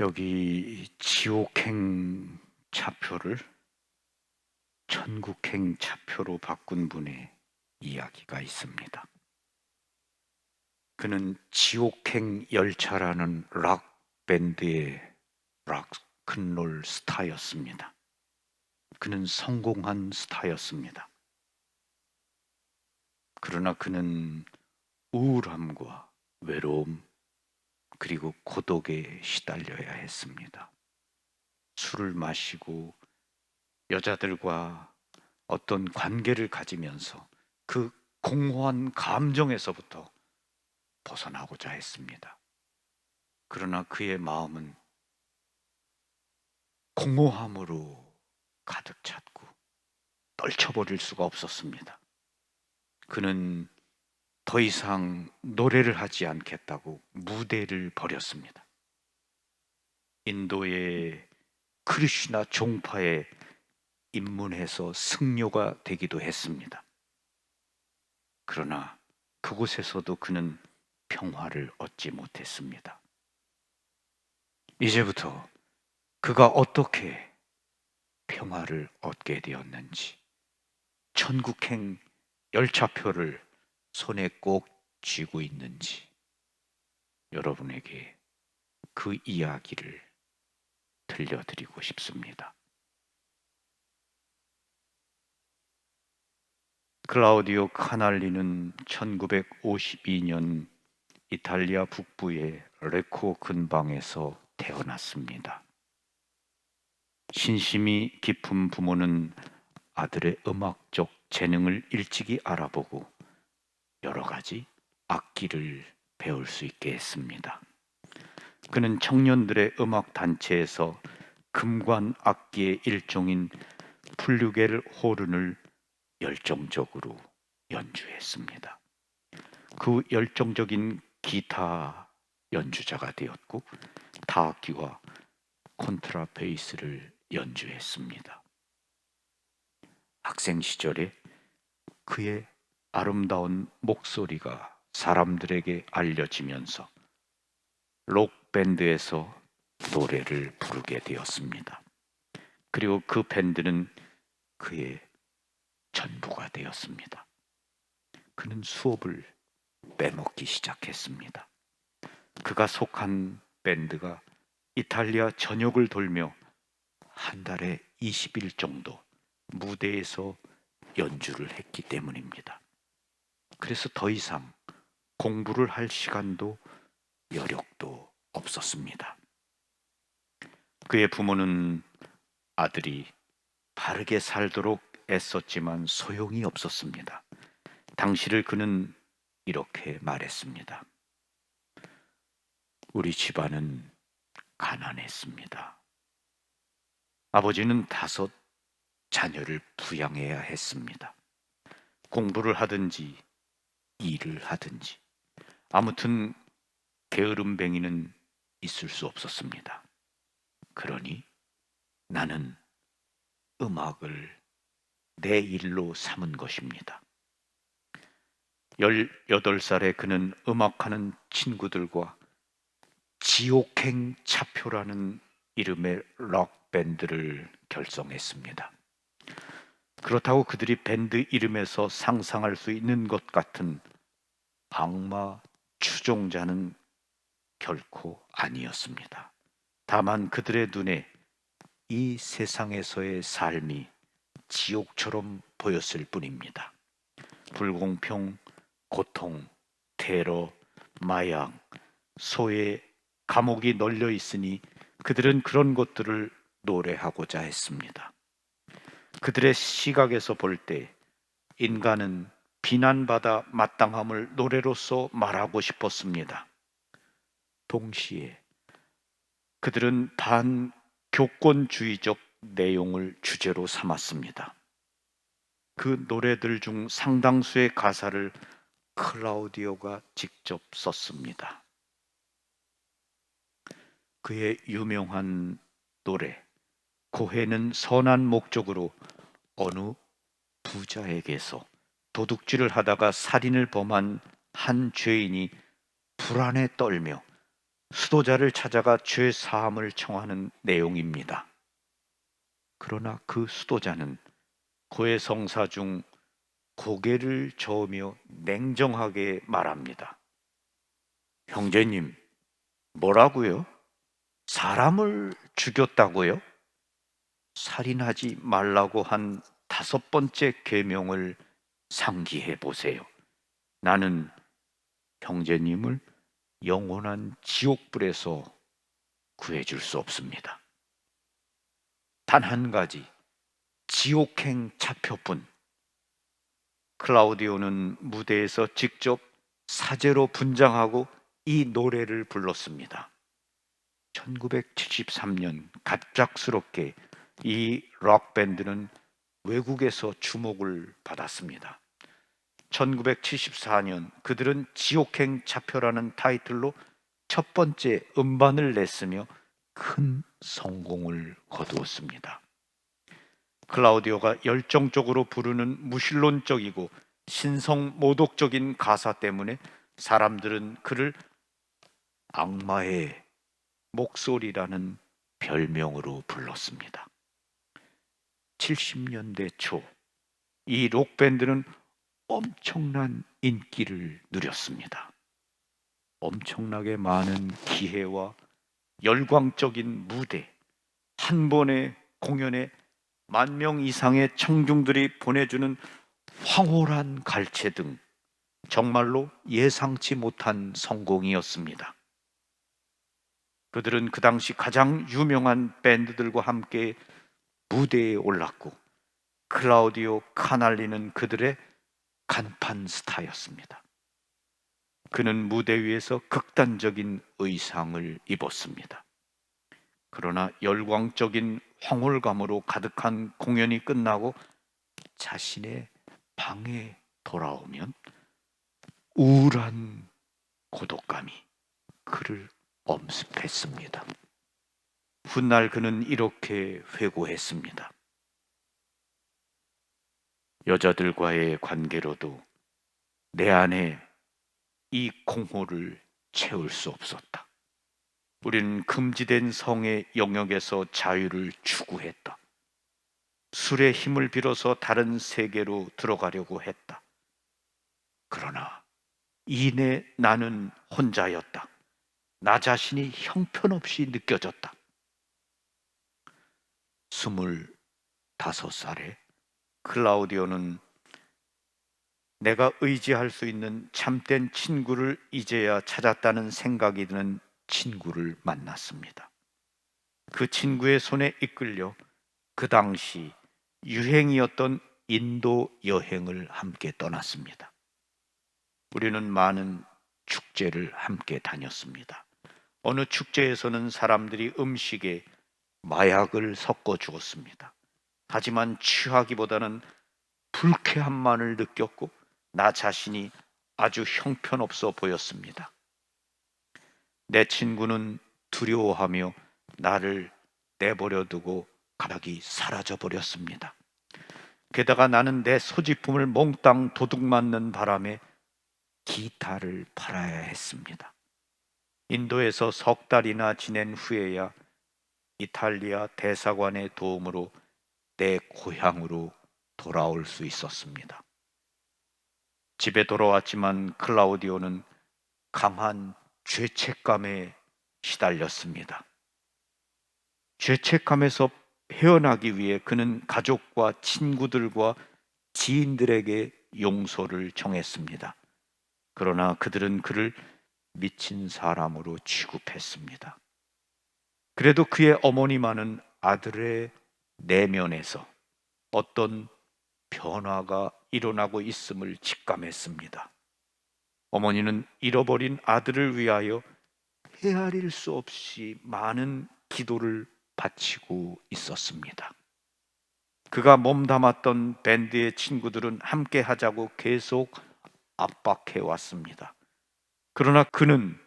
여기 지옥행 차표를 천국행 차표로 바꾼 분의 이야기가 있습니다. 그는 지옥행 열차라는 락 밴드의 락큰롤 스타였습니다. 그는 성공한 스타였습니다. 그러나 그는 우울함과 외로움 그리고 고독에 시달려야 했습니다. 술을 마시고 여자들과 어떤 관계를 가지면서 그 공허한 감정에서부터 벗어나고자 했습니다. 그러나 그의 마음은 공허함으로 가득 찼고 떨쳐버릴 수가 없었습니다. 그는 더 이상 노래를 하지 않겠다고 무대를 버렸습니다. 인도의 크리슈나 종파에 입문해서 승려가 되기도 했습니다. 그러나 그곳에서도 그는 평화를 얻지 못했습니다. 이제부터 그가 어떻게 평화를 얻게 되었는지 천국행 열차표를 손에 꼭 쥐고 있는지 여러분에게 그 이야기를 들려드리고 싶습니다. 클라우디오 카날리는 1952년 이탈리아 북부의 레코 근방에서 태어났습니다. 신심이 깊은 부모는 아들의 음악적 재능을 일찍이 알아보고 여러 가지 악기를 배울 수 있게 했습니다. 그는 청년들의 음악 단체에서 금관 악기의 일종인 플루겔 호른을 열정적으로 연주했습니다. 그 열정적인 기타 연주자가 되었고 타악기와 콘트라베이스를 연주했습니다. 학생 시절에 그의 아름다운 목소리가 사람들에게 알려지면서 록 밴드에서 노래를 부르게 되었습니다. 그리고 그 밴드는 그의 전부가 되었습니다. 그는 수업을 빼먹기 시작했습니다. 그가 속한 밴드가 이탈리아 전역을 돌며 한 달에 20일 정도 무대에서 연주를 했기 때문입니다. 그래서 더 이상 공부를 할 시간도 여력도 없었습니다. 그의 부모는 아들이 바르게 살도록 애썼지만 소용이 없었습니다. 당시를 그는 이렇게 말했습니다. 우리 집안은 가난했습니다. 아버지는 다섯 자녀를 부양해야 했습니다. 공부를 하든지 일을 하든지 아무튼 게으름뱅이는 있을 수 없었습니다. 그러니 나는 음악을 내 일로 삼은 것입니다. 18살에 그는 음악하는 친구들과 지옥행 차표라는 이름의 록 밴드를 결성했습니다. 그렇다고 그들이 밴드 이름에서 상상할 수 있는 것 같은 악마 추종자는 결코 아니었습니다. 다만 그들의 눈에 이 세상에서의 삶이 지옥처럼 보였을 뿐입니다. 불공평, 고통, 테러, 마약, 소외, 감옥이 널려 있으니 그들은 그런 것들을 노래하고자 했습니다. 그들의 시각에서 볼 때 인간은 비난받아 마땅함을 노래로서 말하고 싶었습니다. 동시에 그들은 반교권주의적 내용을 주제로 삼았습니다. 그 노래들 중 상당수의 가사를 클라우디오가 직접 썼습니다. 그의 유명한 노래 고해는 선한 목적으로 어느 부자에게서 도둑질을 하다가 살인을 범한 한 죄인이 불안에 떨며 수도자를 찾아가 죄 사함을 청하는 내용입니다. 그러나 그 수도자는 고해 성사 중 고개를 저으며 냉정하게 말합니다. 형제님, 뭐라고요? 사람을 죽였다고요? 살인하지 말라고 한 다섯 번째 계명을 상기해 보세요. 나는 형제님을 영원한 지옥불에서 구해줄 수 없습니다. 단 한 가지, 지옥행 차표뿐. 클라우디오는 무대에서 직접 사제로 분장하고 이 노래를 불렀습니다. 1973년 갑작스럽게 이 록밴드는 외국에서 주목을 받았습니다. 1974년 그들은 지옥행 차표라는 타이틀로 첫 번째 음반을 냈으며 큰 성공을 거두었습니다. 클라우디오가 열정적으로 부르는 무신론적이고 신성 모독적인 가사 때문에 사람들은 그를 악마의 목소리라는 별명으로 불렀습니다. 70년대 초, 이 록밴드는 엄청난 인기를 누렸습니다. 엄청나게 많은 기회와 열광적인 무대, 한 번의 공연에 만 명 이상의 청중들이 보내주는 황홀한 갈채 등 정말로 예상치 못한 성공이었습니다. 그들은 그 당시 가장 유명한 밴드들과 함께 무대에 올랐고 클라우디오 카날리는 그들의 간판 스타였습니다. 그는 무대 위에서 극단적인 의상을 입었습니다. 그러나 열광적인 황홀감으로 가득한 공연이 끝나고 자신의 방에 돌아오면 우울한 고독감이 그를 엄습했습니다. 훗날 그는 이렇게 회고했습니다. 여자들과의 관계로도 내 안에 이 공허를 채울 수 없었다. 우리는 금지된 성의 영역에서 자유를 추구했다. 술의 힘을 빌어서 다른 세계로 들어가려고 했다. 그러나 이내 나는 혼자였다. 나 자신이 형편없이 느껴졌다. 스물다섯 살에 클라우디오는 내가 의지할 수 있는 참된 친구를 이제야 찾았다는 생각이 드는 친구를 만났습니다. 그 친구의 손에 이끌려 그 당시 유행이었던 인도 여행을 함께 떠났습니다. 우리는 많은 축제를 함께 다녔습니다. 어느 축제에서는 사람들이 음식에 마약을 섞어 주었습니다. 하지만 취하기보다는 불쾌함만을 느꼈고 나 자신이 아주 형편없어 보였습니다. 내 친구는 두려워하며 나를 내버려 두고 갑자기 사라져 버렸습니다. 게다가 나는 내 소지품을 몽땅 도둑 맞는 바람에 기타를 팔아야 했습니다. 인도에서 석 달이나 지낸 후에야 이탈리아 대사관의 도움으로 내 고향으로 돌아올 수 있었습니다. 집에 돌아왔지만 클라우디오는 강한 죄책감에 시달렸습니다. 죄책감에서 헤어나기 위해 그는 가족과 친구들과 지인들에게 용서를 청했습니다. 그러나 그들은 그를 미친 사람으로 취급했습니다. 그래도 그의 어머니만은 아들의 내면에서 어떤 변화가 일어나고 있음을 직감했습니다. 어머니는 잃어버린 아들을 위하여 헤아릴 수 없이 많은 기도를 바치고 있었습니다. 그가 몸담았던 밴드의 친구들은 함께 하자고 계속 압박해 왔습니다. 그러나 그는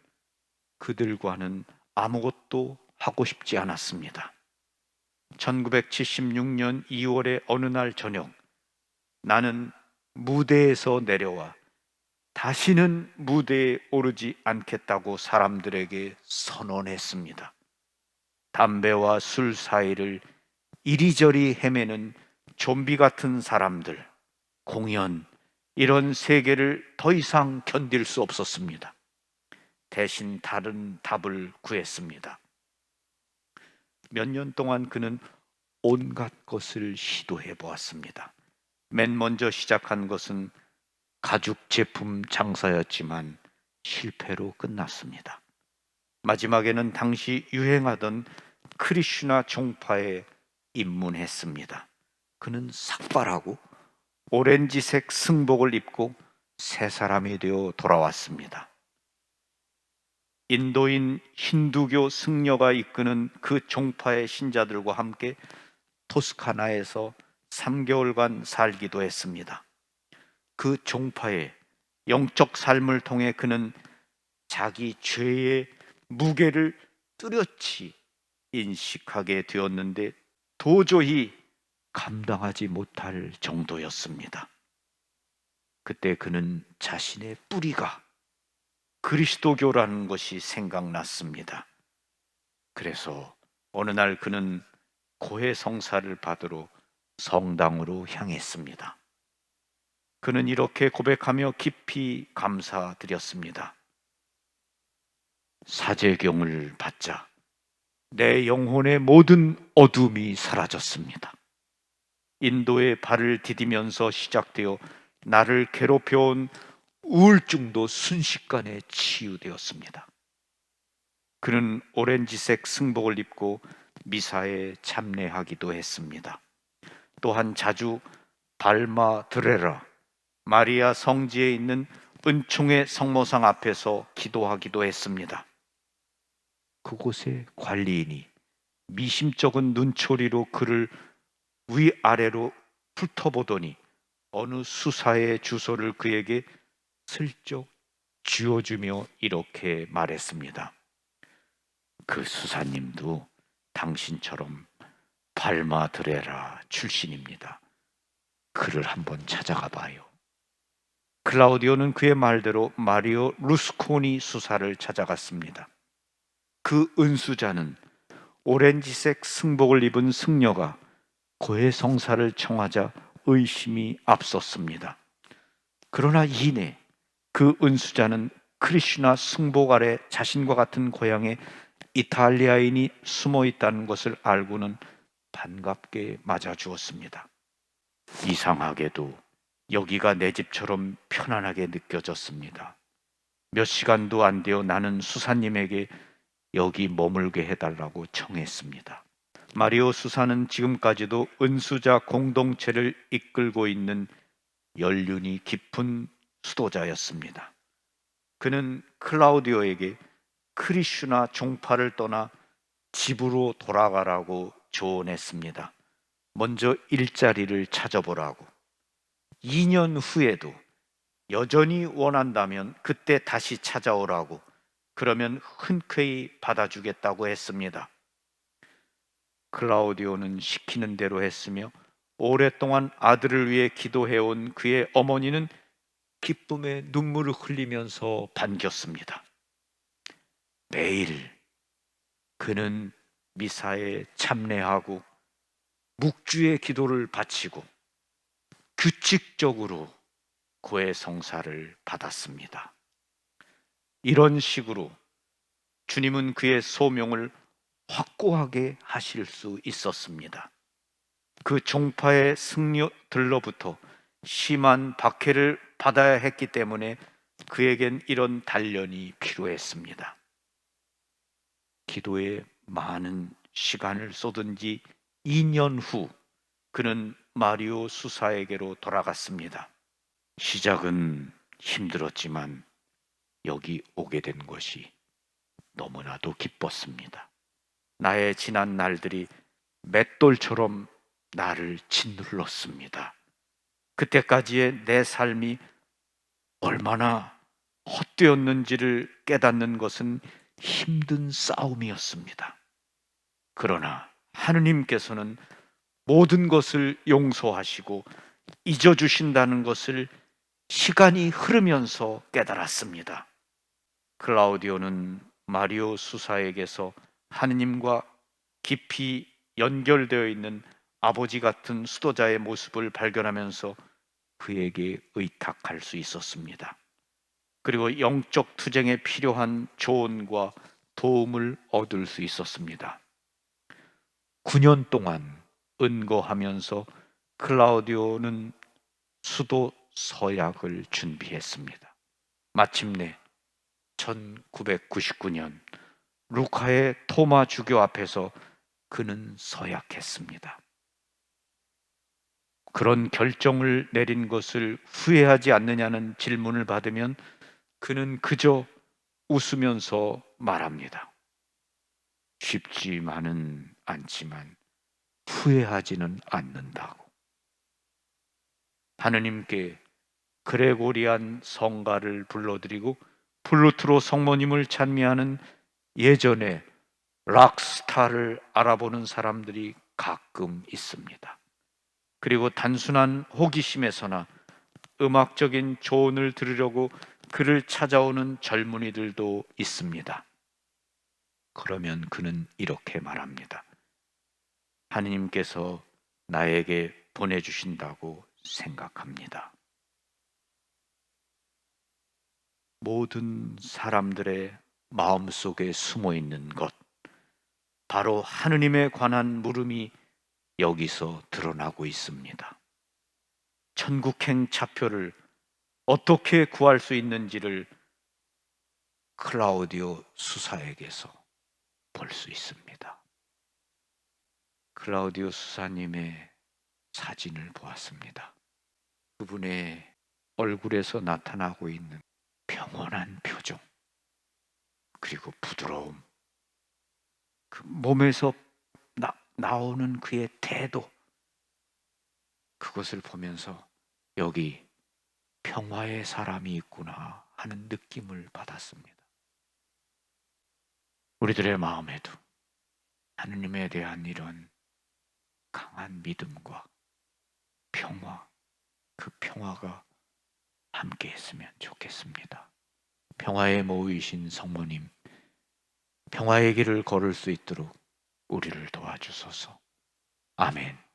그들과는 아무것도 하고 싶지 않았습니다. 1976년 2월의 어느 날 저녁 나는 무대에서 내려와 다시는 무대에 오르지 않겠다고 사람들에게 선언했습니다. 담배와 술 사이를 이리저리 헤매는 좀비 같은 사람들, 공연, 이런 세계를 더 이상 견딜 수 없었습니다. 대신 다른 답을 구했습니다. 몇 년 동안 그는 온갖 것을 시도해 보았습니다. 맨 먼저 시작한 것은 가죽 제품 장사였지만 실패로 끝났습니다. 마지막에는 당시 유행하던 크리슈나 종파에 입문했습니다. 그는 삭발하고 오렌지색 승복을 입고 새 사람이 되어 돌아왔습니다. 인도인 힌두교 승려가 이끄는 그 종파의 신자들과 함께 토스카나에서 3개월간 살기도 했습니다. 그 종파의 영적 삶을 통해 그는 자기 죄의 무게를 뚜렷이 인식하게 되었는데 도저히 감당하지 못할 정도였습니다. 그때 그는 자신의 뿌리가 그리스도교라는 것이 생각났습니다. 그래서 어느 날 그는 고해 성사를 받으러 성당으로 향했습니다. 그는 이렇게 고백하며 깊이 감사드렸습니다. 사제경을 받자 내 영혼의 모든 어둠이 사라졌습니다. 인도의 발을 디디면서 시작되어 나를 괴롭혀온 우울증도 순식간에 치유되었습니다. 그는 오렌지색 승복을 입고 미사에 참례하기도 했습니다. 또한 자주 발마 드레라 마리아 성지에 있는 은총의 성모상 앞에서 기도하기도 했습니다. 그곳의 관리인이 미심쩍은 눈초리로 그를 위아래로 훑어보더니 어느 수사의 주소를 그에게 슬쩍 쥐어주며 이렇게 말했습니다. 그 수사님도 당신처럼 발마드레라 출신입니다. 그를 한번 찾아가 봐요. 클라우디오는 그의 말대로 마리오 루스코니 수사를 찾아갔습니다. 그 은수자는 오렌지색 승복을 입은 승려가 고해 성사를 청하자 의심이 앞섰습니다. 그러나 이내 그 은수자는 크리슈나 승복 아래 자신과 같은 고향의 이탈리아인이 숨어 있다는 것을 알고는 반갑게 맞아 주었습니다. 이상하게도 여기가 내 집처럼 편안하게 느껴졌습니다. 몇 시간도 안 되어 나는 수사님에게 여기 머물게 해달라고 청했습니다. 마리오 수사는 지금까지도 은수자 공동체를 이끌고 있는 연륜이 깊은 수도자였습니다. 그는 클라우디오에게 크리슈나 종파를 떠나 집으로 돌아가라고 조언했습니다. 먼저 일자리를 찾아보라고. 2년 후에도 여전히 원한다면 그때 다시 찾아오라고. 그러면 흔쾌히 받아주겠다고 했습니다. 클라우디오는 시키는 대로 했으며 오랫동안 아들을 위해 기도해온 그의 어머니는 기쁨의 눈물을 흘리면서 반겼습니다. 매일 그는 미사에 참례하고 묵주의 기도를 바치고 규칙적으로 고해 성사를 받았습니다. 이런 식으로 주님은 그의 소명을 확고하게 하실 수 있었습니다. 그 종파의 승려들로부터 심한 박해를 받아야 했기 때문에 그에겐 이런 단련이 필요했습니다. 기도에 많은 시간을 쏟은 지 2년 후 그는 마리오 수사에게로 돌아갔습니다. 시작은 힘들었지만 여기 오게 된 것이 너무나도 기뻤습니다. 나의 지난 날들이 맷돌처럼 나를 짓눌렀습니다. 그때까지의 내 삶이 얼마나 헛되었는지를 깨닫는 것은 힘든 싸움이었습니다. 그러나 하느님께서는 모든 것을 용서하시고 잊어주신다는 것을 시간이 흐르면서 깨달았습니다. 클라우디오는 마리오 수사에게서 하느님과 깊이 연결되어 있는 아버지 같은 수도자의 모습을 발견하면서 그에게 의탁할 수 있었습니다. 그리고 영적 투쟁에 필요한 조언과 도움을 얻을 수 있었습니다. 9년 동안 은거하면서 클라우디오는 수도 서약을 준비했습니다. 마침내 1999년 루카의 토마 주교 앞에서 그는 서약했습니다. 그런 결정을 내린 것을 후회하지 않느냐는 질문을 받으면 그는 그저 웃으면서 말합니다. 쉽지만은 않지만 후회하지는 않는다고. 하느님께 그레고리안 성가를 불러드리고 플루트로 성모님을 찬미하는 예전에 락스타를 알아보는 사람들이 가끔 있습니다. 그리고 단순한 호기심에서나 음악적인 조언을 들으려고 그를 찾아오는 젊은이들도 있습니다. 그러면 그는 이렇게 말합니다. 하느님께서 나에게 보내주신다고 생각합니다. 모든 사람들의 마음속에 숨어 있는 것, 바로 하느님에 관한 물음이 여기서 드러나고 있습니다. 천국행 차표를 어떻게 구할 수 있는지를 클라우디오 수사에게서 볼 수 있습니다. 클라우디오 수사님의 사진을 보았습니다. 그분의 얼굴에서 나타나고 있는 평온한 표정, 그리고 부드러움, 그 몸에서 나, 나오는 그의 태도, 그것을 보면서 여기 평화의 사람이 있구나 하는 느낌을 받았습니다. 우리들의 마음에도 하느님에 대한 이런 강한 믿음과 평화, 그 평화가 함께 했으면 좋겠습니다. 평화에 모이신 성모님, 평화의 길을 걸을 수 있도록 우리를 도와주소서. 아멘.